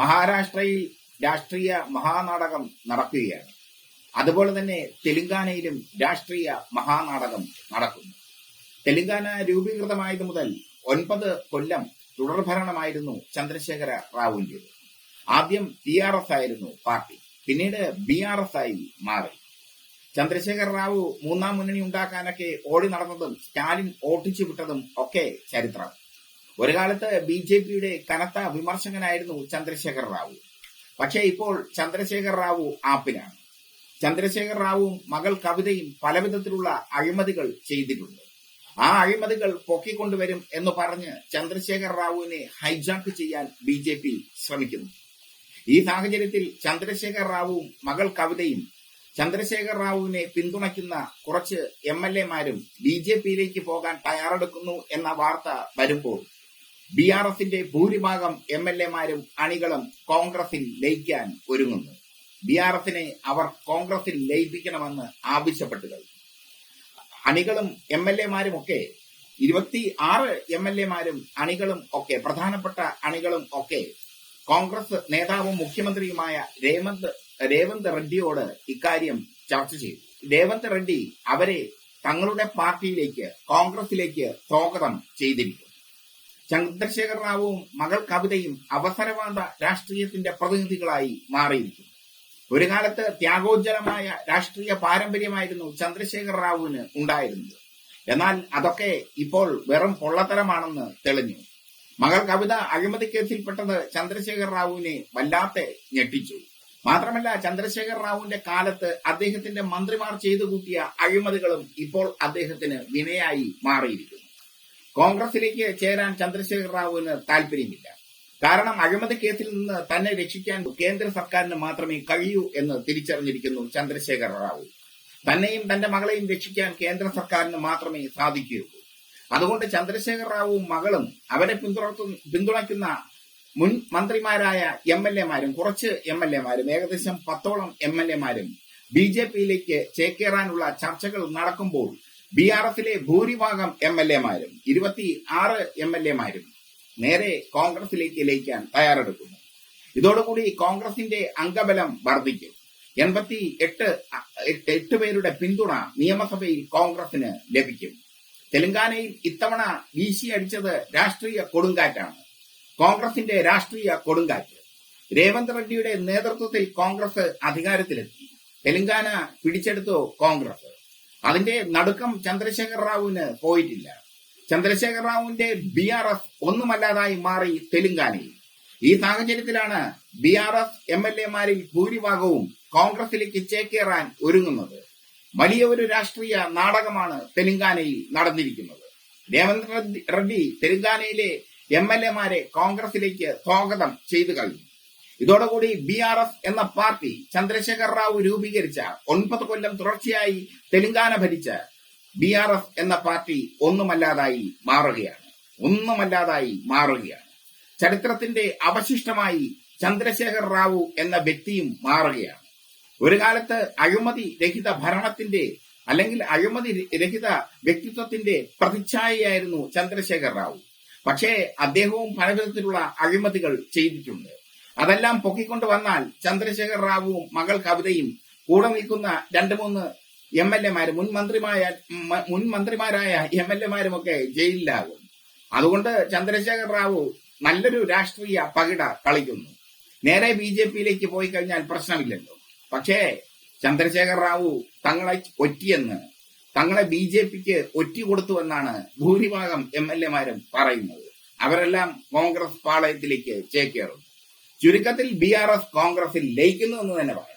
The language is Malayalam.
മഹാരാഷ്ട്രയിൽ രാഷ്ട്രീയ മഹാനാടകം നടക്കുകയാണ്. അതുപോലെ തന്നെ തെലുങ്കാനയിലും രാഷ്ട്രീയ മഹാനാടകം നടക്കുന്നു. തെലുങ്കാന രൂപീകൃതമായത് മുതൽ ഒൻപത് കൊല്ലം തുടർഭരണമായിരുന്നു ചന്ദ്രശേഖര റാവുവിന്റേത് ആദ്യം ടി ആർ എസ് ആയിരുന്നു പാർട്ടി പിന്നീട് ബി ആർ എസ് ആയി മാറി. ചന്ദ്രശേഖർ റാവു മൂന്നാം മുന്നണി ഉണ്ടാക്കാനൊക്കെ ഓടി നടന്നതും സ്റ്റാലിൻ ഓട്ടിച്ചു വിട്ടതും ഒക്കെ ചരിത്രം. ഒരു കാലത്ത് ബി ജെ പിയുടെ കനത്ത വിമർശകനായിരുന്നു ചന്ദ്രശേഖർ റാവു. പക്ഷേ ഇപ്പോൾ ചന്ദ്രശേഖർ റാവു ആപ്പിലാണ്. ചന്ദ്രശേഖർ റാവുവും മകൾ കവിതയും പലവിധത്തിലുള്ള അഴിമതികൾ ചെയ്തിട്ടുണ്ട്. ആ അഴിമതികൾ പൊക്കിക്കൊണ്ടുവരും എന്ന് പറഞ്ഞ് ചന്ദ്രശേഖർ റാവുവിനെ ഹൈജാക്ക് ചെയ്യാൻ ബി ജെ പി ശ്രമിക്കുന്നു. ഈ സാഹചര്യത്തിൽ ചന്ദ്രശേഖർ റാവുവും മകൾ കവിതയും ചന്ദ്രശേഖർ റാവുവിനെ പിന്തുണയ്ക്കുന്ന കുറച്ച് എം എൽ എമാരും ബി ജെ പിയിലേക്ക് പോകാൻ തയ്യാറെടുക്കുന്നു എന്ന വാർത്ത വരുമ്പോൾ ബി ആർ എസിന്റെ ഭൂരിഭാഗം എം എൽ എമാരും അണികളും കോൺഗ്രസിൽ ലയിക്കാൻ ഒരുങ്ങുന്നു. ബി ആർ എസിനെ അവർ കോൺഗ്രസിൽ ലയിപ്പിക്കണമെന്ന് ആവശ്യപ്പെട്ടു കഴിഞ്ഞു. അണികളും എം എൽ എമാരും ഒക്കെ ഇരുപത്തി ആറ് എം എൽ എമാരും അണികളും ഒക്കെ പ്രധാനപ്പെട്ട അണികളും ഒക്കെ കോൺഗ്രസ് നേതാവും മുഖ്യമന്ത്രിയുമായ രേവന്ത് രേവന്ത് റെഡ്ഡിയോട് ഇക്കാര്യം ചർച്ച ചെയ്തു. രേവന്ത് റെഡ്ഡി അവരെ തങ്ങളുടെ പാർട്ടിയിലേക്ക് കോൺഗ്രസിലേക്ക് സ്വാഗതം ചെയ്തിരിക്കും ചന്ദ്രശേഖർ റാവുവും മകൾ കവിതയും അവസരവാദ രാഷ്ട്രീയത്തിന്റെ പ്രതിനിധികളായി മാറിയിരിക്കും ഒരു കാലത്ത് ത്യാഗോജ്ജലമായ രാഷ്ട്രീയ പാരമ്പര്യമായിരുന്നു ചന്ദ്രശേഖർ റാവുവിന് ഉണ്ടായിരുന്നത്. എന്നാൽ അതൊക്കെ ഇപ്പോൾ വെറും പൊള്ളത്തരമാണെന്ന് തെളിഞ്ഞു. മകൾ കവിത അഴിമതി കേസിൽപ്പെട്ടത് ചന്ദ്രശേഖർ റാവുവിനെ വല്ലാത്ത ഞെട്ടിച്ചു. മാത്രമല്ല ചന്ദ്രശേഖർ റാവുവിന്റെ കാലത്ത് അദ്ദേഹത്തിന്റെ മന്ത്രിമാർ ചെയ്തു കൂട്ടിയ അഴിമതികളും ഇപ്പോൾ അദ്ദേഹത്തിന് വിനയായി മാറിയിരിക്കുന്നു. കോൺഗ്രസിലേക്ക് ചേരാൻ ചന്ദ്രശേഖർ റാവുവിന് താല്പര്യമില്ല. കാരണം അഴിമതി കേസിൽ നിന്ന് തന്നെ രക്ഷിക്കാൻ കേന്ദ്ര സർക്കാരിന് മാത്രമേ കഴിയൂ എന്ന് തിരിച്ചറിഞ്ഞിരിക്കുന്നു ചന്ദ്രശേഖർ റാവു. തന്നെയും തന്റെ മകളെയും രക്ഷിക്കാൻ കേന്ദ്ര സർക്കാരിന് മാത്രമേ സാധിക്കുകയുള്ളൂ. അതുകൊണ്ട് ചന്ദ്രശേഖർ റാവുവും മകളും അവരെ പിന്തുണത്തു പിന്തുണയ്ക്കുന്ന മുൻ മന്ത്രിമാരായ എം എൽ എമാരും കുറച്ച് എം എൽ എമാരും ഏകദേശം പത്തോളം എം എൽ എമാരും ബി ജെ പിയിലേക്ക് ചേക്കേറാനുള്ള ചർച്ചകൾ നടക്കുമ്പോൾ ബി ആർ എഫിലെ ഭൂരിഭാഗം എം എൽ എമാരും ഇരുപത്തി ആറ് എം എൽ എമാരും നേരെ കോൺഗ്രസിലേക്ക് ലയിക്കാൻ തയ്യാറെടുക്കുന്നു. ഇതോടുകൂടി കോൺഗ്രസിന്റെ അംഗബലം വർദ്ധിക്കും. എൺപത്തി എട്ട് എട്ട് പേരുടെ പിന്തുണ നിയമസഭയിൽ കോൺഗ്രസിന് ലഭിക്കും. തെലങ്കാനയിൽ ഇത്തവണ വീശി അടിച്ചത് രാഷ്ട്രീയ കൊടുങ്കാറ്റാണ്. കോൺഗ്രസിന്റെ രാഷ്ട്രീയ കൊടുങ്കാറ്റ്. രേവന്ത് റെഡ്ഡിയുടെ നേതൃത്വത്തിൽ കോൺഗ്രസ് അധികാരത്തിലെത്തി. തെലങ്കാന പിടിച്ചെടുത്തു കോൺഗ്രസ്. അതിന്റെ നടുക്കം ചന്ദ്രശേഖർ റാവുവിന് പോയിട്ടില്ല. ചന്ദ്രശേഖർ റാവുവിന്റെ ബി ആർ എഫ് ഒന്നുമല്ലാതായി മാറി തെലുങ്കാനയിൽ. ഈ സാഹചര്യത്തിലാണ് B R F M L എമാരിൽ ഭൂരിഭാഗവും കോൺഗ്രസിലേക്ക് ചേക്കേറാൻ ഒരുങ്ങുന്നത്. വലിയ ഒരു രാഷ്ട്രീയ നാടകമാണ് തെലുങ്കാനയിൽ നടന്നിരിക്കുന്നത്. രേവന്ത് റെഡ്ഡി തെലുങ്കാനയിലെ എം എൽ എമാരെ കോൺഗ്രസിലേക്ക് സ്വാഗതം ചെയ്തു കഴിഞ്ഞു. ഇതോടുകൂടി ബി ആർ എസ് എന്ന പാർട്ടി ചന്ദ്രശേഖർ റാവു രൂപീകരിച്ച ഒൻപത് കൊല്ലം തുടർച്ചയായി തെലങ്കാന ഭരിച്ച ബി ആർ എസ് എന്ന പാർട്ടി ഒന്നുമല്ലാതായി മാറുകയാണ്. ഒന്നുമല്ലാതായി മാറുകയാണ്. ചരിത്രത്തിന്റെ അവശിഷ്ടമായി ചന്ദ്രശേഖർ റാവു എന്ന വ്യക്തിയും മാറുകയാണ്. ഒരു കാലത്ത് അഴിമതി രഹിത ഭരണത്തിന്റെ അല്ലെങ്കിൽ അഴിമതി രഹിത വ്യക്തിത്വത്തിന്റെ പ്രതിച്ഛായയായിരുന്നു ചന്ദ്രശേഖർ റാവു പക്ഷേ അദ്ദേഹവും പലവിധത്തിലുള്ള അഴിമതികൾ ചെയ്തിട്ടുണ്ട്. അതെല്ലാം പൊക്കിക്കൊണ്ട് വന്നാൽ ചന്ദ്രശേഖർ റാവുവും മകൾ കവിതയും കൂടെ നിൽക്കുന്ന രണ്ട് മൂന്ന് എം എൽ എമാര് മുൻ മന്ത്രിമാരായ മുൻ മന്ത്രിമാരായ എം എൽ എമാരുമൊക്കെ ജയിലിലാകും. അതുകൊണ്ട് ചന്ദ്രശേഖർ റാവു നല്ലൊരു രാഷ്ട്രീയ പകിട കളിക്കുന്നു. നേരെ ബി ജെ പിയിലേക്ക് പോയി കഴിഞ്ഞാൽ പ്രശ്നമില്ലല്ലോ. പക്ഷേ ചന്ദ്രശേഖർ റാവു തങ്ങളെ ഒറ്റിയെന്ന് തങ്ങളെ ബി ജെ പിക്ക് ഒറ്റി കൊടുത്തുവെന്നാണ് ഭൂരിഭാഗം എം എൽ എമാരും പറയുന്നത്. അവരെല്ലാം കോൺഗ്രസ് പാളയത്തിലേക്ക് ചേക്കേറും ചുരുക്കത്തിൽ ബി ആർ എസ് കോൺഗ്രസിൽ ലയിക്കുന്നു എന്ന് തന്നെ പറയാം.